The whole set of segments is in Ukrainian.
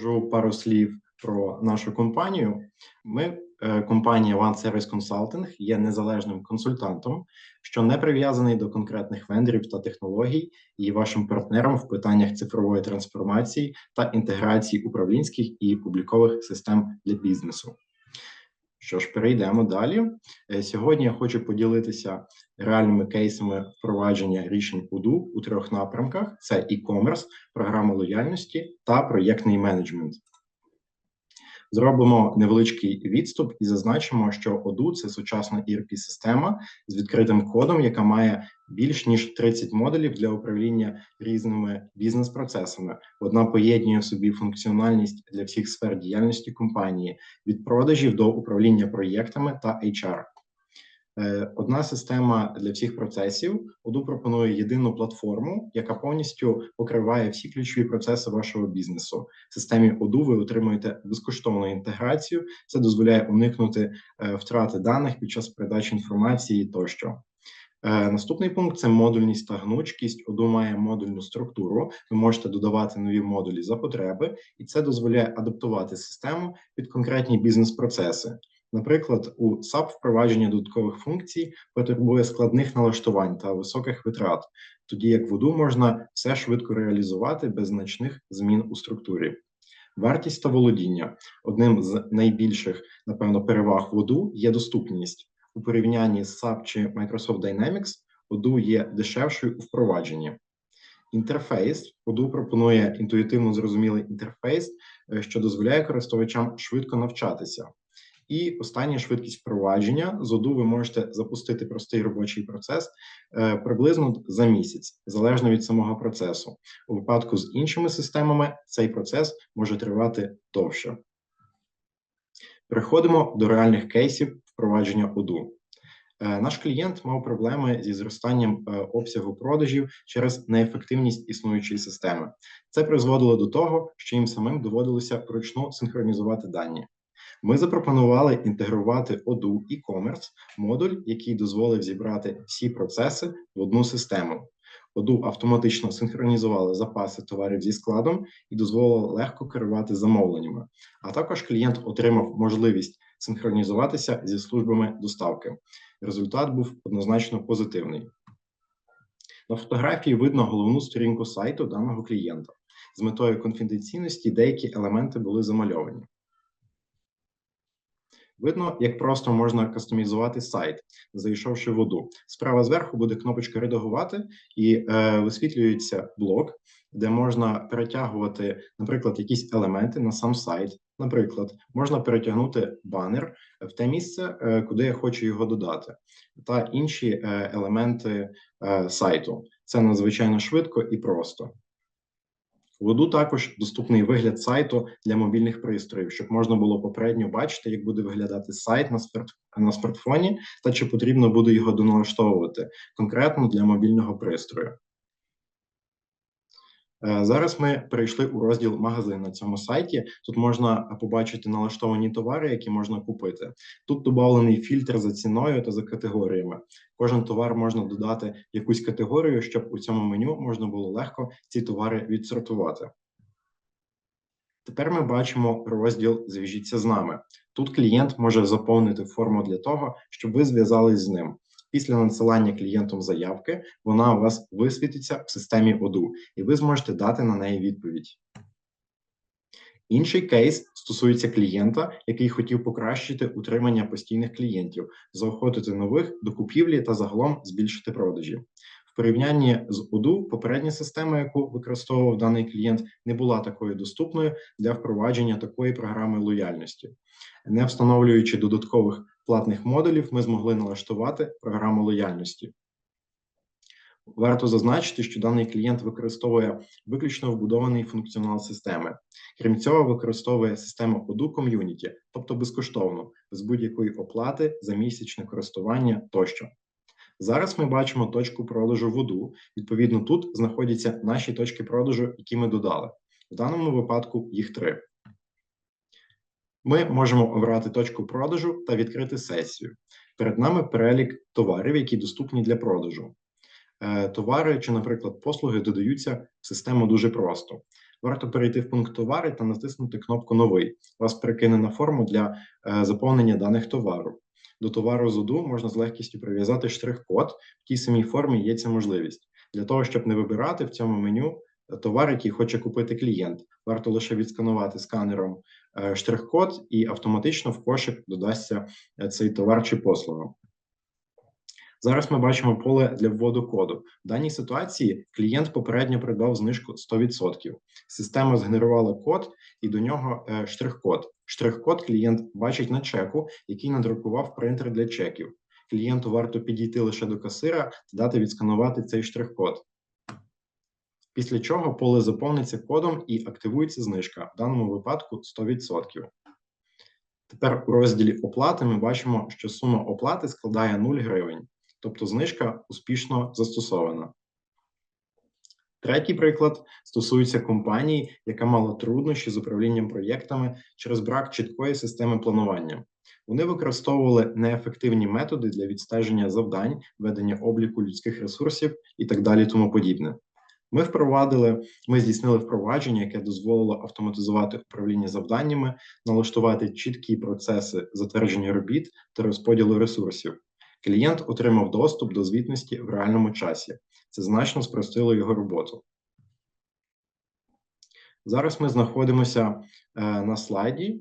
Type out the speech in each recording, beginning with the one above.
скажу пару слів про нашу компанію. Ми, е, компанія One Service Consulting, є незалежним консультантом, що не прив'язаний до конкретних вендорів та технологій, і вашим партнером в питаннях цифрової трансформації та інтеграції управлінських і публікових систем для бізнесу. Що ж, перейдемо далі. Е, Сьогодні я хочу поділитися реальними кейсами впровадження рішень УДУ у трьох напрямках: це e-commerce, програма лояльності та проєктний менеджмент. Зробимо невеличкий відступ і зазначимо, що ОДУ це сучасна erp система з відкритим кодом, яка має більш ніж 30 модулів для управління різними бізнес-процесами. Вона поєднує в собі функціональність для всіх сфер діяльності компанії від продажів до управління проєктами та HR. Е, Одна система для всіх процесів. Оду пропонує єдину платформу, яка повністю покриває всі ключові процеси вашого бізнесу. В системі Оду ви отримуєте безкоштовну інтеграцію. Це дозволяє уникнути е, втрати даних під час передачі інформації тощо. Е, Наступний пункт це модульність та гнучкість. Оду має модульну структуру. Ви можете додавати нові модулі за потреби, і це дозволяє адаптувати систему під конкретні бізнес-процеси. Наприклад, у SAP впровадження додаткових функцій потребує складних налаштувань та високих витрат, тоді як в Odoo можна все швидко реалізувати без значних змін у структурі. Вартість та володіння одним з найбільших, напевно, переваг в Odoo є доступність у порівнянні з SAP чи Microsoft Dynamics. Odoo є дешевшою у впровадженні. Інтерфейс Odoo пропонує інтуїтивно зрозумілий інтерфейс, е, що дозволяє користувачам швидко навчатися. І остання швидкість впровадження з Odoo ви можете запустити простий робочий процес е, приблизно за місяць, залежно від самого процесу. У випадку з іншими системами цей процес може тривати довше. Переходимо до реальних кейсів впровадження Odoo. Е, Наш клієнт мав проблеми зі зростанням е, обсягу продажів через неефективність існуючої системи. Це призводило до того, що їм самим доводилося вручну синхронізувати дані. Ми запропонували інтегрувати Odoo e-commerce модуль, який дозволив зібрати всі процеси в одну систему. Odoo автоматично синхронізували запаси товарів зі складом і дозволило легко керувати замовленнями. А також клієнт отримав можливість синхронізуватися зі службами доставки. Результат був однозначно позитивний. На фотографії видно головну сторінку сайту даного клієнта. З метою конфіденційності деякі елементи були замальовані. Видно, як просто можна кастомізувати сайт, зайшовши воду. Справа зверху буде кнопочка редагувати і е, висвітлюється блок, де можна перетягувати, наприклад, якісь елементи на сам сайт. Наприклад, можна перетягнути банер в те місце, е, куди я хочу його додати, та інші е, елементи е, сайту. Це надзвичайно швидко і просто. В також доступний вигляд сайту для мобільних пристроїв, щоб можна було попередньо бачити, як буде виглядати сайт на смарт... на смартфоні, та чи потрібно буде його доналаштовувати конкретно для мобільного пристрою. Е, Зараз ми перейшли у розділ магазин на цьому сайті. Тут можна побачити налаштовані товари, які можна купити. Тут додавлений фільтр за ціною та за категоріями. Кожен товар можна додати якусь категорію, щоб у цьому меню можна було легко ці товари відсортувати. Тепер ми бачимо розділ Зв'яжіться з нами. Тут клієнт може заповнити форму для того, щоб ви зв'язались з ним. Після надсилання клієнтом заявки вона у вас висвітиться в системі Odoo, і ви зможете дати на неї відповідь. Інший кейс стосується клієнта, який хотів покращити утримання постійних клієнтів, заохотити нових до купівлі та загалом збільшити продажі. В порівнянні з Odoo, попередня система, яку використовував даний клієнт, не була такою доступною для впровадження такої програми лояльності. Не встановлюючи додаткових платних модулів, ми змогли налаштувати програму лояльності. Варто зазначити, що даний клієнт використовує виключно вбудований функціонал системи. Крім цього, використовує систему Odoo Community, тобто безкоштовно, без будь-якої оплати за місячне користування тощо. Зараз ми бачимо точку продажу в Odoo. Відповідно, тут знаходяться наші точки продажу, які ми додали. В даному випадку їх три. Ми можемо обрати точку продажу та відкрити сесію. Перед нами перелік товарів, які доступні для продажу. Е, товари чи, наприклад, послуги додаються в систему дуже просто. варто перейти в пункт товари та натиснути кнопку Новий. Вас перекине на форму для е, заповнення даних товару. До товару з можна з легкістю прив'язати штрих-код. В тій самій формі є ця можливість. Для того, щоб не вибирати в цьому меню товар, який хоче купити клієнт, варто лише відсканувати сканером е, штрих-код, і автоматично в кошик додасться е, цей товар чи послуга. Зараз ми бачимо поле для вводу коду. В даній ситуації клієнт попередньо придбав знижку 100%. Система згенерувала код і до нього е, штрих-код. Штрих-код клієнт бачить на чеку, який надрукував принтер для чеків. Клієнту варто підійти лише до касира, дати відсканувати цей штрих-код. Після чого поле заповниться кодом і активується знижка, в даному випадку 100%. Тепер у розділі оплати ми бачимо, що сума оплати складає 0 гривень тобто знижка успішно застосована. Третій приклад стосується компанії, яка мала труднощі з управлінням проєктами через брак чіткої системи планування. Вони використовували неефективні методи для відстеження завдань, ведення обліку людських ресурсів і так далі, тому подібне. Ми впровадили, ми здійснили впровадження, яке дозволило автоматизувати управління завданнями, налаштувати чіткі процеси затвердження робіт та розподілу ресурсів. Клієнт отримав доступ до звітності в реальному часі. Це значно спростило його роботу. Зараз ми знаходимося е, на слайді.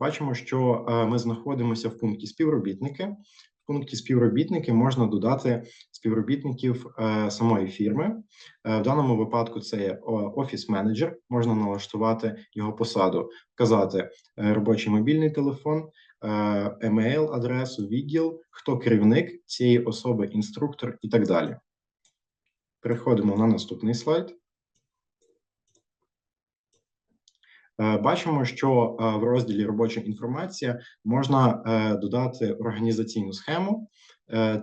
Бачимо, що е, ми знаходимося в пункті співробітники. В пункті співробітники можна додати співробітників е, самої фірми. В даному випадку це є офіс-менеджер, можна налаштувати його посаду, вказати робочий мобільний телефон, Е, емейл, адресу, відділ, хто керівник цієї особи, інструктор і так далі. Переходимо на наступний слайд. Е, бачимо, що е, в розділі робоча інформація можна додати організаційну схему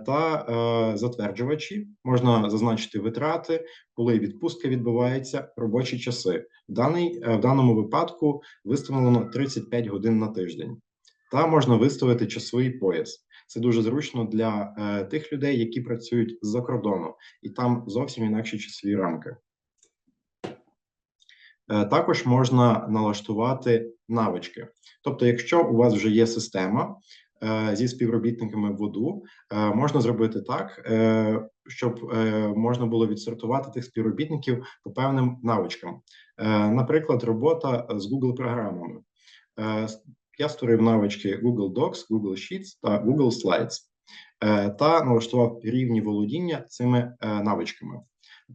та затверджувачі. Можна зазначити витрати, коли відпустка відбувається, робочі часи. В, даний, в даному випадку виставлено 35 годин на тиждень та можна виставити часовий пояс. Це дуже зручно для е, тих людей, які працюють з-за кордону, і там зовсім інакші часові рамки. Е, також можна налаштувати навички. Тобто, якщо у вас вже є система е, зі співробітниками воду, е, можна зробити так, щоб можна було відсортувати тих співробітників по певним навичкам. Наприклад, робота з Google програмами. Я створив навички Google Docs, Google Sheets та Google Slides та налаштував рівні володіння цими навичками: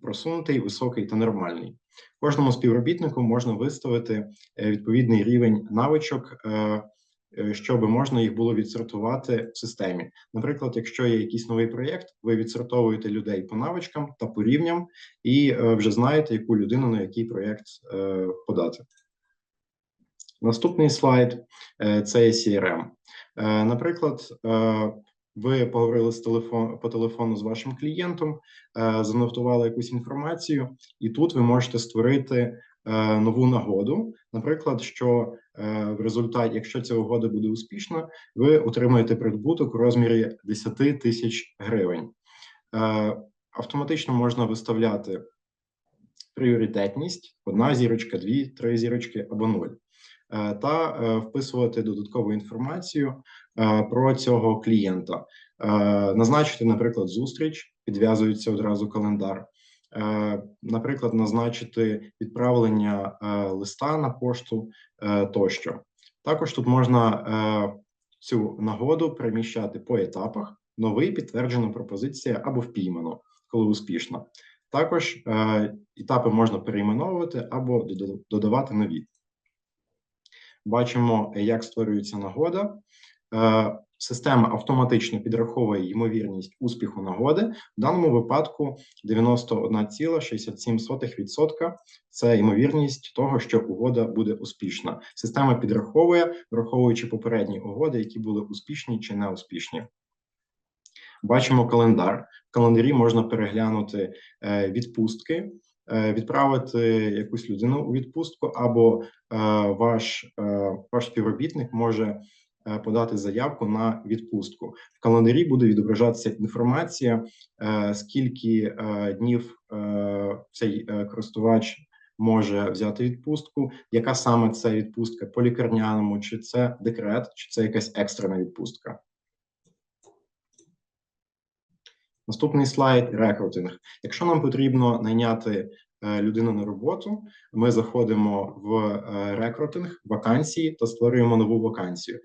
просунутий, високий та нормальний. Кожному співробітнику можна виставити е, відповідний рівень навичок. Щоб можна їх було відсортувати в системі. Наприклад, якщо є якийсь новий проєкт, ви відсортовуєте людей по навичкам та по рівням, і вже знаєте, яку людину на який проєкт подати. Наступний слайд е, це є CRM. Е, наприклад, е, ви поговорили з телефон по телефону з вашим клієнтом, занотували якусь інформацію, і тут ви можете створити нову нагоду. Наприклад, що в результаті, якщо ця угода буде успішна, ви отримаєте прибуток у розмірі 10 тисяч гривень. Автоматично можна виставляти пріоритетність: одна зірочка, дві, три зірочки або нуль. Е, та е, вписувати додаткову інформацію е, про цього клієнта, назначити, наприклад, зустріч, підв'язується одразу календар. Наприклад, назначити відправлення листа на пошту тощо. Також тут можна цю нагоду переміщати по етапах: новий підтверджена пропозиція або впіймано, коли успішно. Також етапи можна перейменовувати або додавати нові бачимо, як створюється нагода. Е, система автоматично підраховує ймовірність успіху нагоди. В даному випадку 91,67%. Це ймовірність того, що угода буде успішна. Система підраховує, враховуючи попередні угоди, які були успішні чи неуспішні. Бачимо календар. В календарі можна переглянути е, відпустки. Е, відправити якусь людину у відпустку, або е, ваш е, ваш співробітник може подати заявку на відпустку. В календарі буде відображатися інформація, скільки днів цей користувач може взяти відпустку, яка саме це відпустка по лікарняному, чи це декрет, чи це якась екстрена відпустка. Наступний слайд рекрутинг. Якщо нам потрібно найняти е, людину на роботу, ми заходимо в е, рекрутинг, вакансії та створюємо нову вакансію.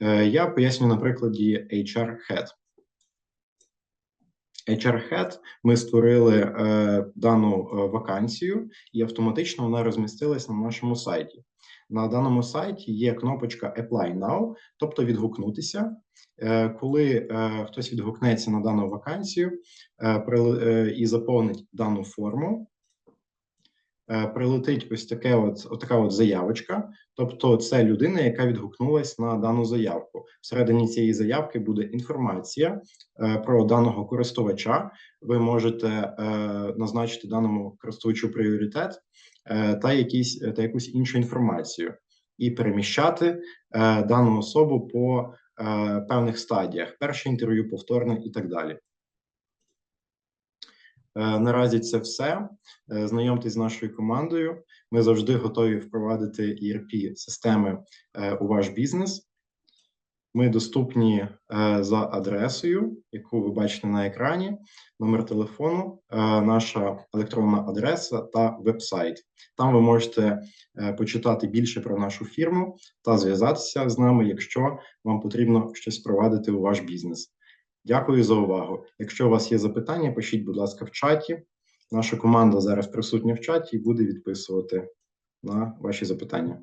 Е, Я поясню на прикладі HR Head. HR Head ми створили дану вакансію, і автоматично вона розмістилась на нашому сайті. На даному сайті є кнопочка Apply Now, тобто відгукнутися. Е, коли е, хтось відгукнеться на дану вакансію е, і заповнить дану форму, прилетить ось таке от, от така от заявочка. Тобто, це людина, яка відгукнулась на дану заявку. Всередині цієї заявки буде інформація про даного користувача. Ви можете назначити даному користувачу пріоритет та якісь та якусь іншу інформацію, і переміщати е, дану особу по е, певних стадіях: перше інтерв'ю, повторне і так далі. Е, Наразі це все. Е, Знайомтесь з нашою командою. Ми завжди готові впровадити erp системи е, у ваш бізнес. Ми доступні е, за адресою, яку ви бачите на екрані, номер телефону, е, наша електронна адреса та веб-сайт. Там ви можете е, почитати більше про нашу фірму та зв'язатися з нами, якщо вам потрібно щось впровадити у ваш бізнес. Дякую за увагу. Якщо у вас є запитання, пишіть, будь ласка, в чаті. Наша команда зараз присутня в чаті і буде відписувати на ваші запитання.